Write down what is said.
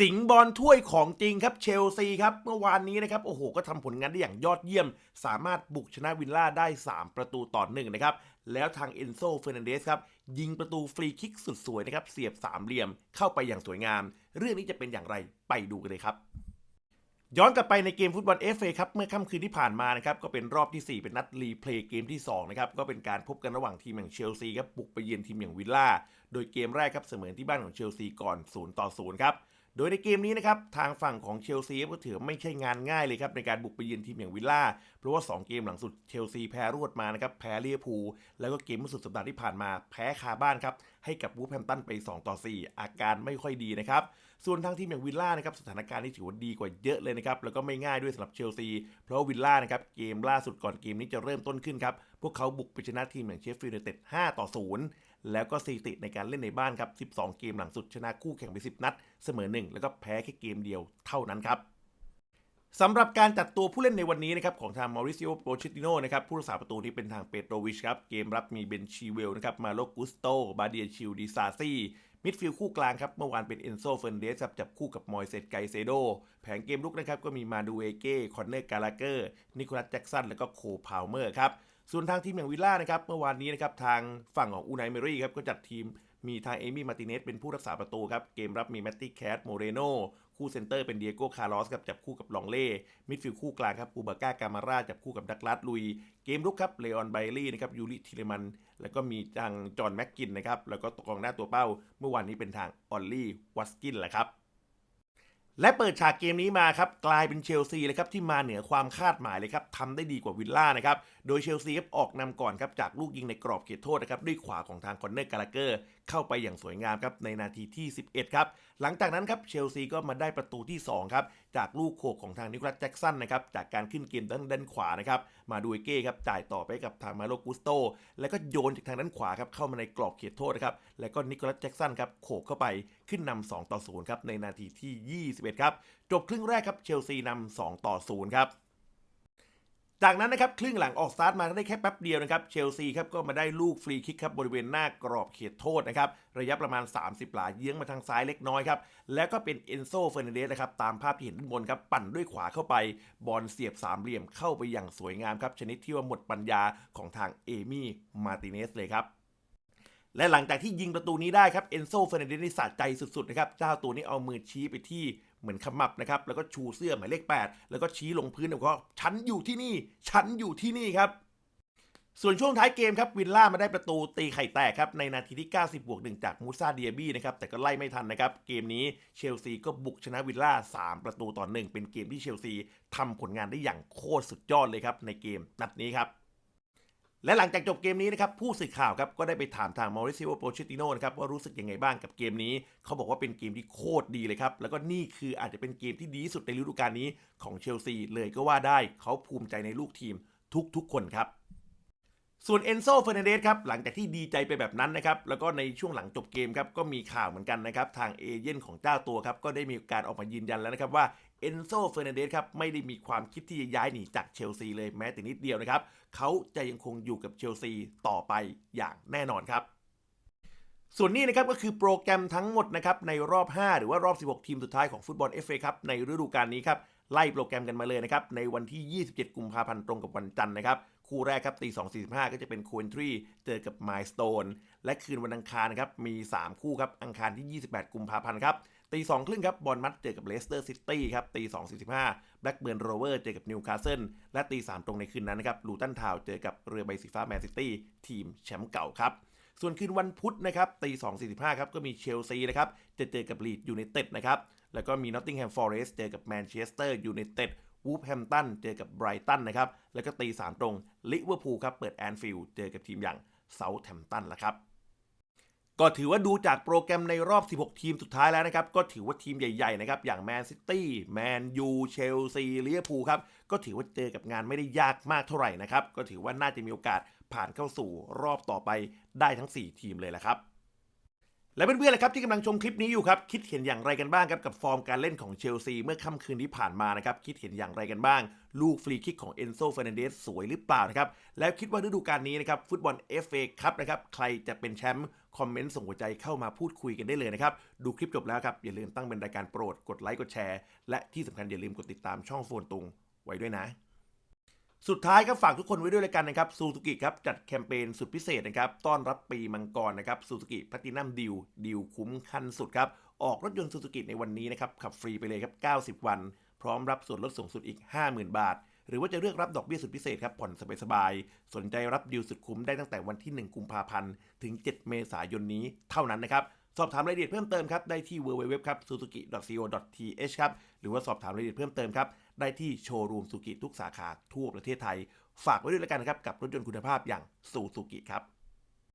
สิงบอลถ้วยของจริงครับเชลซีครับเมื่อวานนี้นะครับโอ้โหก็ทำผลงานได้อย่างยอดเยี่ยม สามารถบุกชนะวิลล่าได้ 3 ประตูต่อหนึ่งนะครับแล้วทางเอนโซเฟอร์นันเดสครับยิงประตูฟรีคิกสุดสวยนะครับเสียบสามเหลี่ยมเข้าไปอย่างสวยงาม เรื่องนี้จะเป็นอย่างไรไปดูกันเลยครับย้อนกลับไปในเกมฟุตบอลเอฟเอครับเมื่อค่ำคืนที่ผ่านมานะครับก็เป็นรอบที่ 4 เป็นนัดรีเพลย์เกมที่2นะครับก็เป็นการพบกันระหว่างทีมอย่างเชลซีครับบุกไปเยือนทีมอย่างวิลล่าโดยเกมแรกครับเสมอที่บ้านของเชลซีก่อน0ต่อ0ครับ โดยในเกมนี้นะครับทางฝั่งของเชลซีก็ถือไม่ใช่งานง่ายเลยครับในการบุกไปเยือนทีมอย่างวิลล่า เพราะว่า 2 เกมหลังสุดเชลซีแพ้รวดมานะครับแพ้เลียพูแล้วก็เกมเมื่อสุดสัปดาห์ที่ผ่านมาแพ้คาบ้านครับให้กับวูฟแฮมตันไป 2 ต่อ 4 อาการไม่ค่อยดีนะครับ ส่วนทางทีมอย่างวิลล่านะครับสถานการณ์นี่ถือว่าดีกว่าเยอะเลยนะครับแล้วก็ไม่ง่ายด้วยสำหรับเชลซีเพราะวิลล่านะครับเกมล่าสุดก่อนเกมนี้จะเริ่มต้นขึ้นครับ พวกเขาบุกไปชนะทีมอย่างเชฟฟิลด์ยูไนเต็ด 5 ต่อ 0 แล้วก็สถิติในการเล่นในบ้านครับ 12 เกมหลังสุดชนะคู่แข่งไป 10 นัด เสมอ 1 แล้วก็แพ้แค่เกมเดียวเท่านั้นครับสำหรับการจัดตัวผู้เล่นในวันนี้นะครับของทางมาริซิโอโปชิติโนนะครับผู้รักษาประตูที่เป็นทางเปโตรวิชครับเกมรับมีเบนชีเวลนะครับมาโลกุสโต บาเดียชิลดิซาซี่มิดฟิลด์คู่กลางครับเมื่อวานเป็นเอนโซเฟนเดสครับจับคู่กับมอยเซตไกเซโด แผงเกมลุกนะครับก็มีมาดูเอเก้ คอนเนอร์กาลาเกอร์ นิโคลัสแจ็กสัน แล้วก็โคพาวเมอร์ครับ ส่วนทางทีมอย่างวิลล่านะครับเมื่อวานนี้นะครับทางฝั่งของอูไนเมรี่ครับก็จัดทีมมีทางเอมี่มาร์ติเนสเป็นผู้รักษาประตูครับ เกมรับมีแมตตี้แคทโมเรโนคู่เซนเตอร์เป็นเดียโก้คาร์ลอสครับจับคู่กับลองเล่ มิดฟิลด์คู่กลางครับอูบาก้ากามาราจับคู่กับดักลาสลุย เกมรุกครับเลออนไบลี่นะครับยูริทิเลมัน แล้วก็มีทางจอห์นแม็กกินนะครับแล้วก็ตกองหน้าตัวเป้า เมื่อวานนี้เป็นทางออลลี่วัสกินแหละครับ และเปิดฉากเกมนี้มาครับกลายเป็นเชลซีเลยครับที่มาเหนือความคาดหมายเลยครับทำได้ดีกว่าวิลล่านะครับโดยเชลซีครับออกนำก่อนครับจากลูกยิงในกรอบเขตโทษนะครับด้วยขวาของทางคอนเนอร์กาลาเกอร์เข้าไปอย่างสวยงามครับในนาทีที่ 11 ครับหลังจากนั้นครับเชลซีก็มาได้ประตูที่2ครับจากลูกโขกของทางนิโคลัสแจ็กสันนะครับจากการขึ้นเกมด้านด้านขวานะครับมาดูเอเก้ครับจ่ายต่อไปกับทางมาโลกุสโต แล้วก็โยนจากทางด้านขวาครับเข้ามาในกรอบเขตโทษนะครับแล้วก็นิโคลัสแจ็กสันครับโขกเข้าไปขึ้นนำ2ต่อ 0 ครับ ในนาทีที่ 21 ครับ จบครึ่งแรกครับ เชลซีนำ2ต่อ 0 ครับ จากนั้นนะครับ ครึ่งหลังออกสตาร์ทมาได้แค่แป๊บเดียวนะครับ เชลซีครับก็มาได้ลูกฟรีคิกครับบริเวณหน้ากรอบเขตโทษนะครับ ระยะประมาณ 30 หลาเยื้องมาทางซ้ายเล็กน้อยครับ แล้วก็เป็นเอนโซเฟอร์นันเดสนะครับตามภาพที่เห็นด้านบนครับปั่นด้วยขวาเข้าไปบอลเสียบสามเหลี่ยมเข้าไปอย่างสวยงามครับชนิดที่ว่าหมดปัญญาของทางเอมี่มาร์ติเนสเลยครับ และหลังจากที่ยิงประตูนี้ได้ครับเอนโซเฟอร์นันเดสนี่สะใจสุดๆนะครับเจ้าตัวนี้เอามือชี้ไปที่เหมือนขมับนะครับแล้วก็ชูเสื้อหมายเลข 8 แล้วก็ชี้ลงพื้นแล้วก็ฉันอยู่ที่นี่ฉันอยู่ที่นี่ครับส่วนช่วงท้ายเกมครับวิลล่ามาได้ประตูตีไข่แตกครับในนาทีที่ 90บวกหนึ่งจากมูซาเดียบี้นะครับแต่ก็ไล่ไม่ทันนะครับเกมนี้เชลซีก็บุกชนะวิลล่า 3 ประตูต่อหนึ่งเป็นเกมที่เชลซีทำผลงานได้อย่างโคตรสุดยอดเลยครับในเกมนัดนี้ครับ และหลังจากจบเกมนี้นะครับผู้สื่อข่าวครับก็ได้ไปถามทางมาริซิโอโปเชติโนนะครับว่ารู้สึกยังไงบ้างกับเกมนี้ เขาบอกว่าเป็นเกมที่โคตรดีเลยครับ แล้วก็นี่คืออาจจะเป็นเกมที่ดีที่สุดในฤดูกาลนี้ของเชลซีเลยก็ว่าได้เขาภูมิใจในลูกทีมทุกๆคนครับ ส่วนเอนโซเฟอร์นันเดสครับหลังจากที่ดีใจไปแบบนั้นนะครับแล้วก็ในช่วงหลังจบเกมครับก็มีข่าวเหมือนกันนะครับทางเอเย่นของเจ้าตัวครับก็ได้มีการออกมายืนยันแล้วนะครับว่าเอนโซเฟอร์นันเดสครับไม่ได้มีความคิดที่จะย้ายหนีจากเชลซีเลยแม้แต่นิดเดียวนะครับเขาจะยังคงอยู่กับเชลซีต่อไปอย่างแน่นอนครับส่วนนี้นะครับก็คือโปรแกรมทั้งหมดนะครับในรอบ 5 หรือว่ารอบ 16 ทีมสุดท้ายของฟุตบอล FA ครับในฤดูกาลนี้ครับไล่โปรแกรมกันมาเลยนะครับในวันที่ 27 กุมภาพันธ์ตรงกับวันจันทร์นะครับ คู่แรกครับตี2.45 ก็จะเป็นโควนทรีเจอกับไมายสโตนและคืนวันอังคารครับมี 3 คู่ครับอังคารที่ 28 กุมภาพันธ์ครับตีสองครึ่งครับบอลมัดเจอกับเลสเตอร์ซิตี้ครับตี2.45แบล็กเบิร์นโรเวอร์เจอกับนิวคาสเซิลและตีสามตรงในคืนนั้นนะครับลูตันทาว์เจอกับเรือใบสีฟ้าแมนซิตี้ทีมแชมป์เก่าครับ ส่วนคืนวันพุธนะครับตี2.45ครับก็มีเชลซีนะครับจะเจอกับลีดยูไนเต็ดนะครับแล้วก็มีนอตติงแฮมฟอเรสต์เจอกับแมนเชสเตอร์ยูไนเต็ด วูฟแฮมตันเจอกับไบรตันนะครับ แล้วก็ตีสามตรงลิเวอร์พูลครับเปิดแอนฟิลด์เจอกับทีมอย่างเซาท์แฮมตันละครับก็ถือว่าดูจากโปรแกรมในรอบ 16 ทีมสุดท้ายแล้วนะครับ ก็ถือว่าทีมใหญ่ ๆ นะครับ อย่างแมนซิตี้แมนยูเชลซีลิเวอร์พูลครับ ก็ถือว่าเจอกับงานไม่ได้ยากมากเท่าไหร่นะครับ ก็ถือว่าน่าจะมีโอกาสผ่านเข้าสู่รอบต่อไปได้ทั้ง 4 ทีมเลยละครับ และเพื่อนๆล่ะครับที่กำลังชมคลิปนี้อยู่ครับคิดเห็นอย่างไรกันบ้างครับกับฟอร์มการเล่นของเชลซีเมื่อค่ำคืนที่ผ่านมานะครับคิดเห็นอย่างไรกันบ้าง ลูกฟรีคิกของเอนโซเฟรนเดสสวยหรือเปล่านะครับแล้วคิดว่าฤดูกาลนี้นะครับฟุตบอล FA ครับนะครับใครจะเป็นแชมป์คอมเมนต์ส่งหัวใจเข้ามาพูดคุยกันได้เลยนะครับดูคลิปจบแล้วครับอย่าลืมตั้งเป็นรายการโปรดกดไลค์กดแชร์และที่สำคัญอย่าลืมกดติดตามช่องโฟนตุงไว้ด้วยนะ สุดท้ายครับฝากทุกคนไว้ด้วยแล้วกันนะครับซูซูกิครับจัดแคมเปญสุดพิเศษนะครับต้อนรับปีมังกรนะครับซูซูกิพลตินัมดิวดิวคุ้มขั้นสุดครับออกรถยนต์ซูซูกิในวันนี้นะครับขับฟรีไปเลยครับ 90 วัน พร้อมรับส่วนลดสูงสุดอีก 50,000 บาท หรือว่าจะเลือกรับดอกเบี้ยสุดพิเศษครับผ่อนสบายๆสนใจรับดิวสุดคุ้มได้ตั้งแต่วันที่ 1 กุมภาพันธ์ถึง 7 เมษายนนี้เท่านั้นนะครับสอบถามรายละเอียดเพิ่มเติมครับได้ที่ www ครับ suzuki.co.th ครับหรือว่าสอบถามรายละเอียดเพิ่มเติมครับ ได้ที่โชว์รูมสุกิทุกสาขาทั่วประเทศไทย ฝากไว้ด้วยแล้วกันนะครับกับรถยนต์คุณภาพอย่างซูซูกิครับ